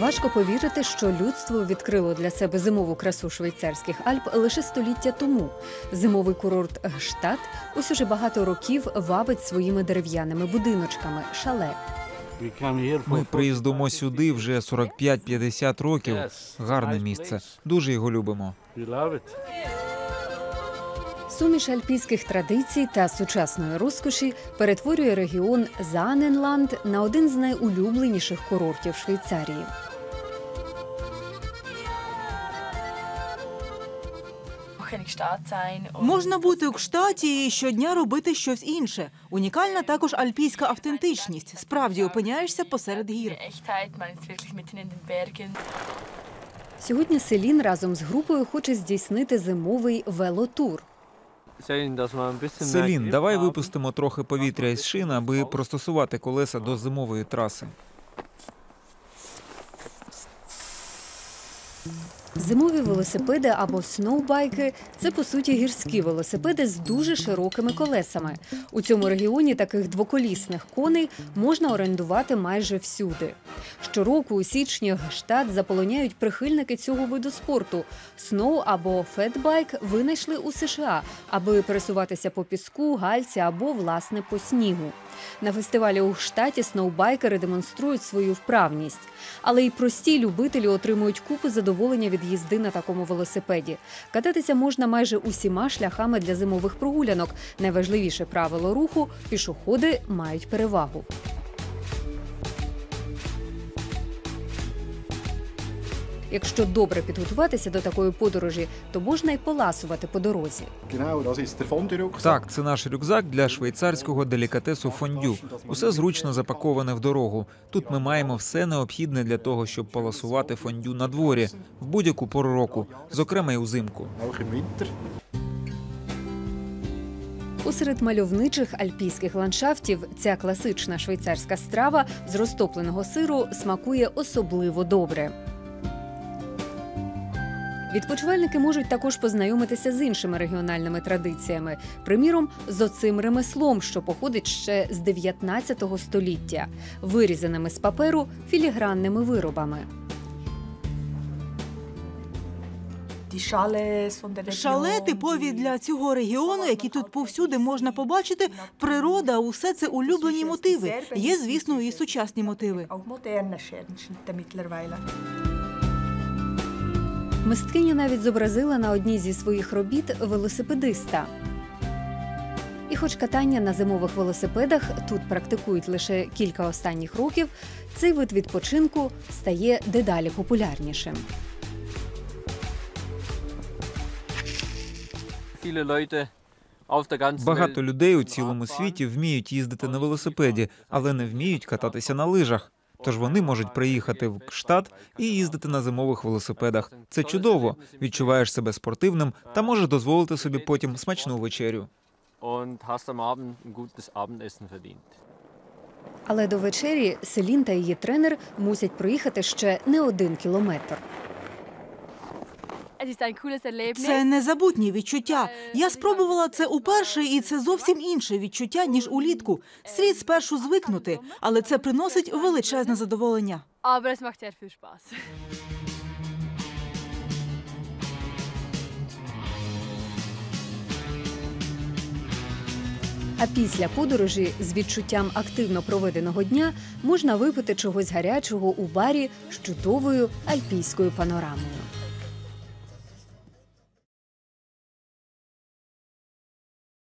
Важко повірити, що людство відкрило для себе зимову красу швейцарських Альп лише століття тому. Зимовий курорт Гштадт ось уже багато років вабить своїми дерев'яними будиночками шале. Ми приїздимо сюди вже 45-50 років. Гарне місце. Дуже його любимо. Суміш альпійських традицій та сучасної розкоші перетворює регіон Заненланд на один з найулюбленіших курортів Швейцарії. Можна бути у Кштаті і щодня робити щось інше. Унікальна також альпійська автентичність. Справді опиняєшся посеред гір. Сьогодні Селін разом з групою хоче здійснити зимовий велотур. Селін, давай випустимо трохи повітря із шин, аби простосувати колеса до зимової траси. Зимові велосипеди або сноубайки це по суті гірські велосипеди з дуже широкими колесами. У цьому регіоні таких двоколісних коней можна орендувати майже всюди. Щороку у січні Гштадт заполоняють прихильники цього виду спорту. Сноу або фетбайк винайшли у США, аби пересуватися по піску, гальці або власне по снігу. На фестивалі у штаті сноубайкери демонструють свою вправність, але й прості любителі отримують купу задоволення від їзди на такому велосипеді. Кататися можна майже усіма шляхами для зимових прогулянок. Найважливіше правило руху пішоходи мають перевагу. Якщо добре підготуватися до такої подорожі, то можна й поласувати по дорозі. Так, це наш рюкзак для швейцарського делікатесу фондю. Усе зручно запаковане в дорогу. Тут ми маємо все необхідне для того, щоб поласувати фондю на дворі в будь-яку пору року, зокрема й узимку. Посеред мальовничих альпійських ландшафтів ця класична швейцарська страва з розтопленого сиру смакує особливо добре. Відпочивальники можуть також познайомитися з іншими регіональними традиціями, приміром, з оцим ремеслом, що походить ще з 19 століття, вирізаними з паперу філігранними виробами. Шале типові для цього регіону, які тут повсюди можна побачити. Природа, усе це улюблені мотиви. Є, звісно, і сучасні мотиви. Мисткиня навіть зобразила на одній зі своїх робіт велосипедиста. І хоч катання на зимових велосипедах тут практикують лише кілька останніх років, цей вид відпочинку стає дедалі популярнішим. Багато людей у цілому світі вміють їздити на велосипеді, але не вміють кататися на лижах. Тож вони можуть приїхати в Кштат і їздити на зимових велосипедах. Це чудово. Відчуваєш себе спортивним та можеш дозволити собі потім смачну вечерю. Але до вечері Селін та її тренер мусять проїхати ще не один кілометр. Це незабутні відчуття. Я спробувала це уперше, і це зовсім інше відчуття ніж улітку. Слід спершу звикнути, але це приносить величезне задоволення. А після подорожі з відчуттям активно проведеного дня можна випити чогось гарячого у барі з чудовою альпійською панорамою.